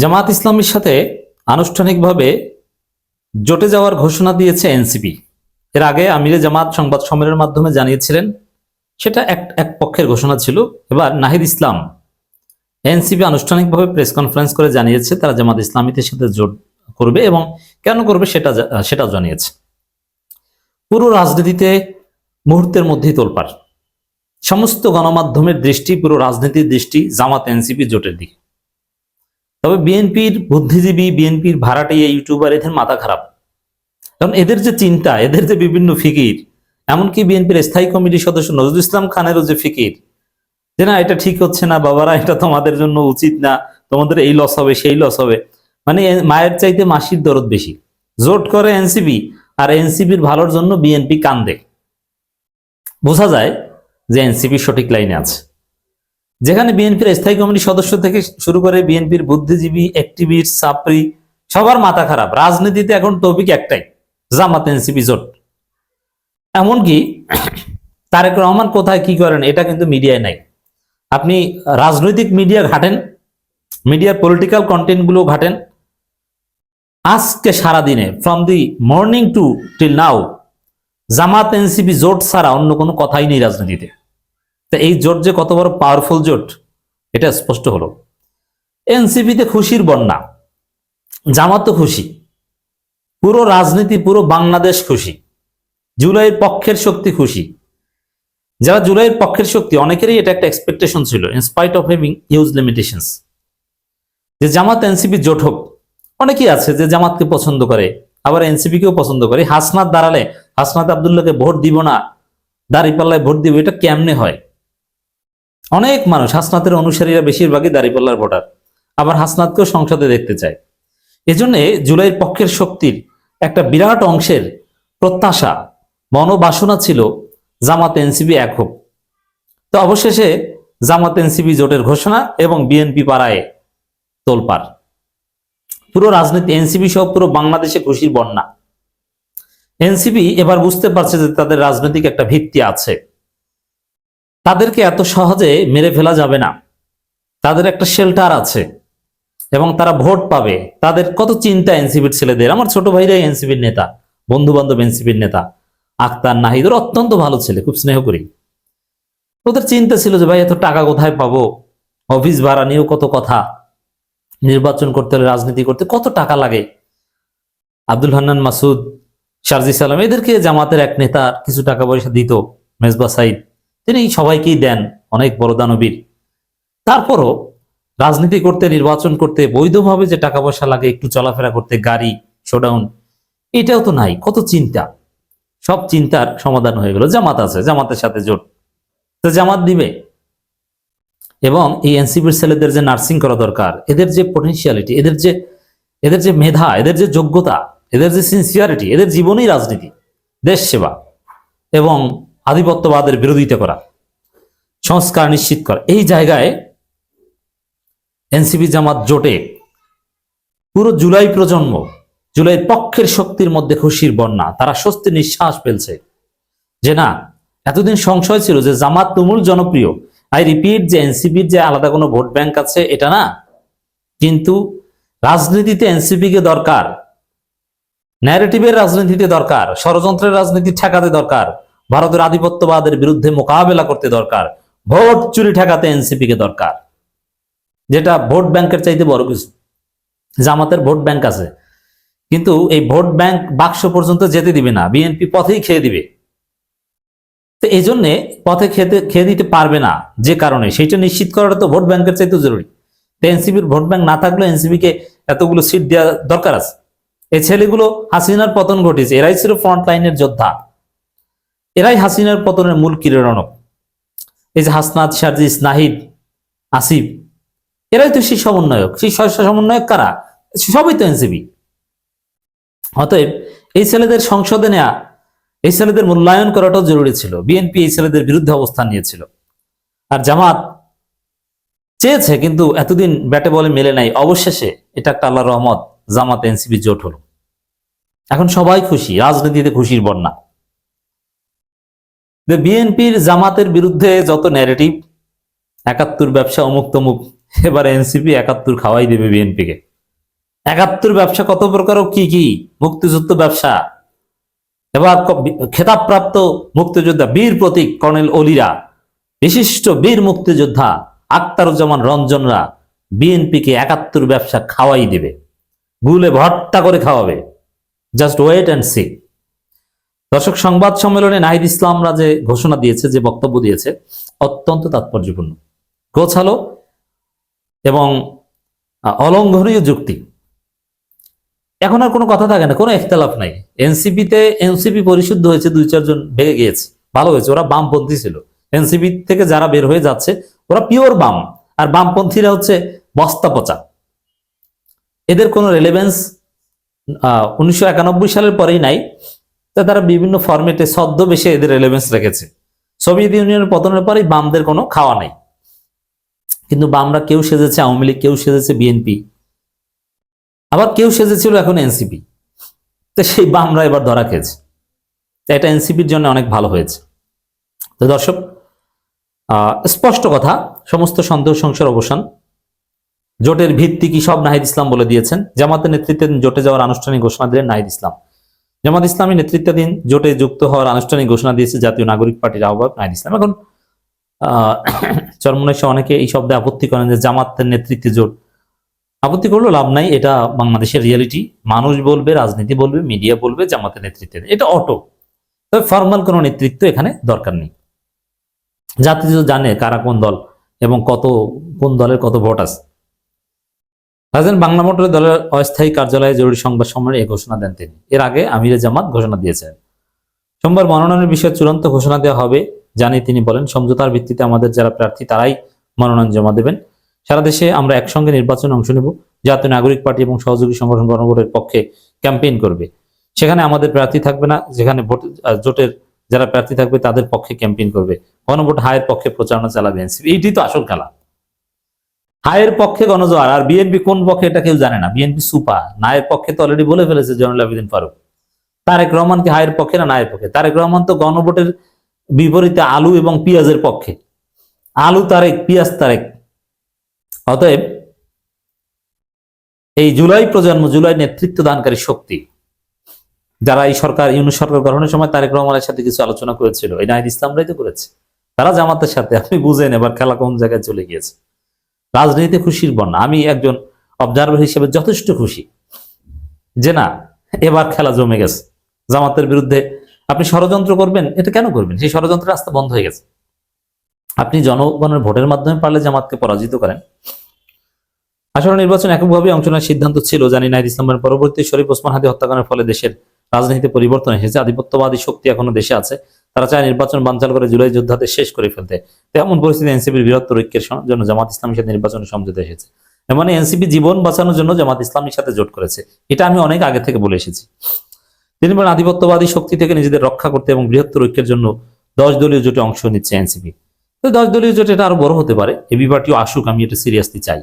জামাত ইসলামের সাথে আনুষ্ঠানিকভাবে জোটে যাওয়ার ঘোষণা দিয়েছে এনসিপি। এর আগে আমিরে জামাত সংবাদ সম্মেলনের মাধ্যমে জানিয়েছিলেন, সেটা এক এক পক্ষের ঘোষণা ছিল। এবার নাহিদ ইসলাম এনসিপি আনুষ্ঠানিকভাবে প্রেস কনফারেন্স করে জানিয়েছে, তারা জামাত ইসলামীদের সাথে জোট করবে এবং কেন করবে সেটা সেটাও জানিয়েছে। পুরো রাজনীতিতে মুহূর্তের মধ্যেই তোলপাড়। সমস্ত গণমাধ্যমের দৃষ্টি, পুরো রাজনীতির দৃষ্টি জামাত এনসিপি জোটের দিকে। তবে বিএনপির বুদ্ধিজীবী, বিএনপির ভাড়াটিয়া ইউটিউবার এদের মাথা খারাপ। কারণ এদের যে চিন্তা, এদের যে বিভিন্ন ফিকির, এমনকি বিএনপির স্থায়ী কমিটির সদস্য নজরুল ইসলাম খানেরও যে ফিকির, যে না, এটা ঠিক হচ্ছে না, বাবারা, এটা তোমাদের জন্য উচিত না, তোমাদের এই লস হবে, সেই লস হবে। মানে মায়ের চাইতে মাসির দরদ বেশি। জোট করে এনসিপি, আর এনসিপির ভালোর জন্য বিএনপি কান্দে। বোঝা যায় যে এনসিপি সঠিক লাইনে আছে। যেখানে বিএনপির স্থায়ী কমিটির সদস্য থেকে শুরু করে বিএনপির বুদ্ধিজীবী অ্যাক্টিভিস্ট সাপরি সবার মাথা খারাপ। রাজনীতিতে এখন টপিক একটাই, জামাত এনসিপি জোট। এমনকি তারেক রহমান কোথায় কি করেন, এটা কিন্তু মিডিয়ায় নাই। আপনি রাজনৈতিক মিডিয়া ঘাটেন, মিডিয়ার পলিটিক্যাল কন্টেন্টগুলো ঘাটেন। আজকে সারাদিনে from the morning to till now Jamaat NCP জোট ছাড়া অন্য কোনো কথাই নেই রাজনীতিতে। তা এই জোট যে কত বড় পাওয়ারফুল জোট, এটা স্পষ্ট হলো। এনসিপিতে খুশির বন্যা, জামাত খুশি, পুরো রাজনীতি, পুরো বাংলাদেশ খুশি, জুলাইয়ের পক্ষের শক্তি খুশি। যারা জুলাইয়ের পক্ষের শক্তি, অনেকেরই এটা একটা এক্সপেকটেশন ছিল in spite of having use limitations যে জামাত এনসিপি জোট হোক, অনেকেই আছে যে জামাতকে পছন্দ করে, আবার এনসিপি কেও পছন্দ করে। হাসনাত দাঁড়ালে, হাসনাত আবদুল্লাহকে ভোট দিব না, দাঁড়িপাল্লায় ভোট দিব, এটা কেমনে হয়? অনেক মানুষ হাসনাতের অনুসারীরা বেশিরভাগই দাঁড়িপাল্লার ভোটার, আবার হাসনাতকেও সংসদে দেখতে চায়। এজন্যে জুলাইয়ের পক্ষের শক্তির একটা বিরাট অংশের প্রত্যাশা, মনোবাসনা ছিল জামাত এনসিবি এক হোক। তো অবশেষে জামাত এনসিবি জোটের ঘোষণা এবং বিএনপি পাড়ায় তোলপার পুরো রাজনীতি এনসিবি সহ পুরো বাংলাদেশে খুশির বন্যা। এনসিবি এবার বুঝতে পারছে যে তাদের রাজনৈতিক একটা ভিত্তি আছে। তাদেরকে এত সহজে মেরে ফেলা যাবে না। তাদের একটা শেল্টার আছে এবং তারা ভোট পাবে। তাদের কত চিন্তা এনসিপির ছেলেদের। আমার ছোট ভাইরাই এনসিপির নেতা বন্ধু বান্ধব এনসিপির নেতা। আক্তার নাহিদ ওরা অত্যন্ত ভালো ছেলে, খুব স্নেহ করি। ওদের চিন্তা ছিল যে, ভাই, এত টাকা কোথায় পাবো? অফিস ভাড়া নিয়েও কত কথা? নির্বাচন করতে হলে রাজনীতি করতে কত টাকা লাগে? আব্দুল হান্নান মাসুদ, শারজি সালাম, এদেরকে জামাতের এক নেতা কিছু টাকা পয়সা দিত, মেজবা সাইদ। তিনি সবাইকেই দেন অনেক বড় দানবীর। তারপরও রাজনীতি করতে, নির্বাচন করতে, বৈধভাবে যে টাকা পয়সা লাগে, একটু চলাফেরা করতে, গাড়ি শোডাউন এটাও তো নাই। কত চিন্তা। সব চিন্তার সমাধান হয়ে গেল। জামাত আছে, জামাতের সাথে জোট। তো জামাত দিবে। এবং এই এনসিপির ছেলেদের যে নার্সিং করা দরকার, এদের যে পটেনশিয়ালিটি এদের যে এদের যে মেধা, এদের যে যোগ্যতা, এদের যে সিনসিয়ারিটি এদের জীবনেই রাজনীতি, দেশ সেবা। এবং আধিপত্যবাদের বিরোধিতা করা, সংস্কার নিশ্চিত করা। এই জায়গায় এনসিপি জামাত জোটে পুরো জুলাই প্রজন্ম, জুলাই পক্ষের শক্তির মধ্যে খুশির বন্যা, তারা স্বস্তি নিঃশ্বাস ফেলছে। যে না, এতদিন সংশয় ছিল যে জামাত তুমুল জনপ্রিয়। আই রিপিট যে এনসিপির যে আলাদা কোনো ভোট ব্যাংক আছে, এটা না। কিন্তু রাজনীতিতে এনসিপি কে দরকার ন্যারেটিভের রাজনীতিতে দরকার, ষড়যন্ত্রের রাজনীতি ঠেকাতে দরকার। ভারতের আধিপত্যবাদের বিরুদ্ধে মোকাবেলা করতে দরকার। ভোট চুরি ঠেকাতে এনসিপি কে দরকার। যেটা ভোট ব্যাংকের চাইতে বড় কিছু। জামাতের ভোট ব্যাংক আছে। কিন্তু এই ভোট ব্যাংক বাক্স পর্যন্ত যেতে দিবে না। বিএনপি পথেই খেয়ে দিবে। তো এই জন্যে পথে খেতে খেয়ে দিতে পারবে না যে কারণে। সেইটা নিশ্চিত করাটা তো ভোট ব্যাংকের চাইতে জরুরি। তো এনসিপির ভোট ব্যাংক না থাকলে এনসিপি কে এতগুলো সিট দেওয়া দরকার আছে। এই ছেলেগুলো হাসিনার পতন ঘটেছে এরাই ছিল ফ্রন্ট লাইনের যোদ্ধা। এরাই হাসিনার পতনের মূল কিরণক এই যে হাসনাত, সার্জিস, নাহিদ, আসিফ, এরাই তো সেই সমন্বয়ক। সেই সমন্বয়ক কারা? সবই তো এনসিপি। অতএব এই ছেলেদের সংসদে নেয়া, এই ছেলেদের মূল্যায়ন করাটাও জরুরি ছিল। বিএনপি এই ছেলেদের বিরুদ্ধে অবস্থান নিয়েছিল। আর জামাত চেয়েছে, কিন্তু এতদিন ব্যাটে বলে মেলে নাই। অবশেষে এটা একটা আল্লাহ রহমত, জামাত এনসিপি জোট হলো। এখন সবাই খুশি, রাজনীতিতে খুশির বন্যা। বিএনপির জামাতের বিরুদ্ধে যত ন্যারেটিভ একাত্তর ব্যবসা অমুক তমুক, এবার এনসিপি একাত্তর খাওয়াই দেবে বিএনপিকে। একাত্তর ব্যবসা কত প্রকার কি কি? মুক্তিযুদ্ধ ব্যবসা। এবার খেতাবপ্রাপ্ত মুক্তিযোদ্ধা বীর প্রতীক কর্নেল অলিরা, বিশিষ্ট বীর মুক্তিযোদ্ধা আক্তারুজ্জামান রঞ্জনরা বিএনপিকে একাত্তর ব্যবসা খাওয়াই দেবে। গুলে ভট্টা করে খাওয়াবে। জাস্ট ওয়েট অ্যান্ড সি দর্শক, সংবাদ সম্মেলনে নাহিদ ইসলামরা যে ঘোষণা দিয়েছে যে বক্তব্য দিয়েছে, অত্যন্ত তাৎপর্যপূর্ণ। গোছালো এবং অলঙ্ঘনীয় যুক্তি। এখন আর কোনো কথা থাকে না, কোনো একতলাফ নাই। এনসিপিতে, এনসিপি পরিশুদ্ধ হয়েছে, দুই চারজন ভেঙে গিয়েছে, ভালো হয়েছে, ওরা বামপন্থী ছিল। এনসিপি থেকে যারা বের হয়ে যাচ্ছে, ওরা পিওর বাম, আর বামপন্থীরা হচ্ছে বস্তা পচা। এদের কোনো রেলেভেন্স উনিশশো একানব্বই সালের পরেই নাই। তারা বিভিন্ন ফরম্যাটে ছদ্মবেশে এদের রেলেভেন্স রেখেছে। সোভিয়েত ইউনিয়নের পতনের পরেই বামদের কোনো খাওয়া নাই। কিন্তু বামরা কেউ সেজেছে, আওয়ামী লীগ কেউ সেজেছে বিএনপি আবার কেউ সেজেছিল এখন এনসিপি তো সেই বামরা এবার ধরা খেয়েছে। এটা এনসিপির জন্য অনেক ভালো হয়েছে। তো দর্শক স্পষ্ট কথা, সমস্ত সন্দেহ সংসার অবসান। জোটের ভিত্তি কি সব নাহিদ ইসলাম বলে দিয়েছেন। জামাতের নেতৃত্বে জোটে যাওয়ার আনুষ্ঠানিক ঘোষণা দিলেন নাহিদ ইসলাম। জামাত ইসলামী নেতৃত্বাধীন জোটে যুক্ত হওয়ার আনুষ্ঠানিক ঘোষণা দিয়েছে জাতীয় নাগরিক পার্টির আহ্বায়ক নাহিদ ইসলাম। এখন সে অনেকে এই শব্দে আপত্তি করেন যে জামাতের নেতৃত্বে জোট। আপত্তি করলেও লাভ নাই, এটা বাংলাদেশের রিয়েলিটি মানুষ বলবে, রাজনীতি বলবে মিডিয়া বলবে, জামাতের নেতৃত্বে। এটা অটো তবে ফর্মাল কোনো নেতৃত্ব এখানে দরকার নেই। জাতি তো জানে কারা কোন দল এবং কত, কোন দলের কত ভোট আছে। রাজধানী বাংলা মোটরের দলের অস্থায়ী কার্যালয়ে জরুরি সংবাদ সম্মেলনে এই ঘোষণা দেন তিনি। এর আগে আমিরে জামাত ঘোষণা দিয়েছেন। সোমবার মনোনয়নের বিষয়ে চূড়ান্ত ঘোষণা দেওয়া হবে জানিয়ে তিনি বলেন, সমঝোতার ভিত্তিতে আমাদের যারা প্রার্থী তারাই মনোনয়ন জমা দেবেন। সারা দেশে আমরা একসঙ্গে নির্বাচনে অংশ নেব। জাতীয় নাগরিক পার্টি এবং সহযোগী সংগঠন গণভোটের পক্ষে ক্যাম্পেইন করবে। সেখানে আমাদের প্রার্থী থাকবে না, যেখানে ভোট জোটের যারা প্রার্থী থাকবে তাদের পক্ষে ক্যাম্পেইন করবে। গণভোট হায়ের পক্ষে প্রচারণা চালাবে এনসিপি। এইটি তো আসল খেলা। হায়ের পক্ষে গণজোয়ার, আর বিএনপি কোন পক্ষে এটা কেউ জানে না। বিএনপি সুপা নায়ের পক্ষে তো অলরেডি বলে ফেলেছে জয়নুল আবেদিন ফারুক। তারেক রহমান কি হায়ের পক্ষে না নায়ের পক্ষে? তারেক রহমান তো গণভোটের বিপরীতে আলু এবং পেঁয়াজের পক্ষে। আলু তারেক, পেঁয়াজ তারেক। অতএব এই জুলাই প্রজন্ম, জুলাই নেতৃত্ব দানকারী শক্তি, যারা এই সরকার, ইউনুস সরকার গঠনের সময় তারেক রহমানের সাথে কিছু আলোচনা করেছিল, এই নাহিদ ইসলামরাই তো করেছে। তারা জামাতের সাথে আপনি বুঝেন এবার খেলা কোন জায়গায় চলে গিয়েছে। রাজনীতিতে খুশির বন্যা। আমি একজন অবজারভার হিসেবে যথেষ্ট খুশি। যে না, এবার খেলা জমে গেছে। জামাতের বিরুদ্ধে আপনি ষড়যন্ত্র করবেন, এটা কেন করবেন? সেই ষড়যন্ত্রের রাস্তা বন্ধ হয়ে গেছে। আপনি জনগণের ভোটের মাধ্যমে পারলে জামাতকে পরাজিত করেন। আসলে নির্বাচন এককভাবে অংশ নেওয়ার সিদ্ধান্ত ছিল, জানি নাইদ ইসলামের পরবর্তী শরীফ ওসমান হাদি হত্যাকাণ্ডের ফলে দেশের রাজনীতিতে পরিবর্তন এসেছে। আধিপত্যবাদী শক্তি এখনও দেশে আছে। তারা চায় নির্বাচন বানচাল করে জুলাই যোদ্ধাদের শেষ করে ফেলতে। তেমন পরিস্থিতি এনসিপির বৃহত্তর ঐক্যের জন্য জামাত ইসলামের সাথে নির্বাচনে সমঝোতা এসেছে। মানে এনসিপি জীবন বাঁচানোর জন্য জামাত ইসলামের সাথে জোট করেছে। এটা আমি অনেক আগে থেকে বলে এসেছি। তিনি বলেন, আধিপত্যবাদী শক্তি থেকে নিজেদের রক্ষা করতে এবং বৃহত্তর ঐক্যের জন্য দশ দলীয় জোটে অংশ নিচ্ছে এনসিপি। তো দশ দলীয় জোট এটা আরও বড় হতে পারে। এবি পার্টিও আসুক, আমি এটা সিরিয়াসলি চাই।